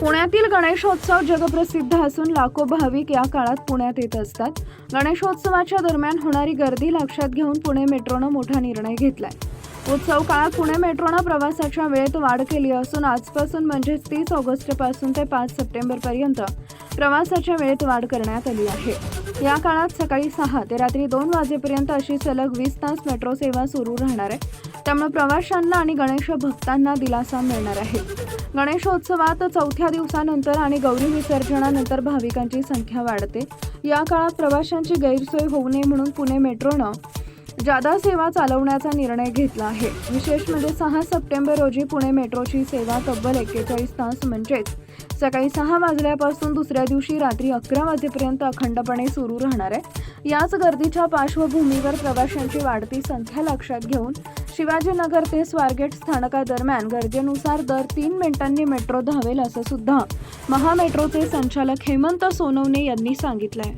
पुण्यातील गणेशोत्सव जगप्रसिद्ध असून लाखो भाविक या काळात पुण्यात येत असतात. गणेशोत्सवाच्या दरम्यान होणारी गर्दी लक्षात घेऊन पुणे मेट्रोनं मोठा निर्णय घेतलाय. उत्सव काळात पुणे मेट्रोनं प्रवासाच्या वेळेत वाढ केली असून आजपासून म्हणजेच तीस ऑगस्टपासून ते पाच सप्टेंबरपर्यंत प्रवासाच्या वेळेत वाढ करण्यात आली आहे. या काळात सकाळी सहा ते रात्री दोन वाजेपर्यंत अशी सलग वीस तास मेट्रो सेवा सुरू राहणार आहे. त्यामुळे प्रवाशांना आणि गणेश भक्तांना दिलासा मिळणार आहे. गणेशोत्सवात चौथ्या दिवसानंतर आणि गौरी विसर्जनानंतर भाविकांची संख्या वाढते. या काळात प्रवाशांची गैरसोय होऊ नये म्हणून पुणे मेट्रोनं जादा सेवा चालवण्याचा निर्णय घेतला आहे. विशेष म्हणजे सहा सप्टेंबर रोजी पुणे मेट्रोची सेवा तब्बल एक्केचाळीस तास म्हणजेच सकाळी सहा वाजल्यापासून दुसऱ्या दिवशी रात्री अकरा वाजेपर्यंत अखंडपणे सुरू राहणार आहे. याच गर्दीच्या पार्श्वभूमीवर प्रवाशांची वाढती संख्या लक्षात घेऊन शिवाजीनगर ते स्वारगेट स्थानकादरम्यान गरजेनुसार दर तीन मिनिटांनी मेट्रो धावेल असं सुद्धा महामेट्रोचे संचालक हेमंत सोनवणे यांनी सांगितलंय.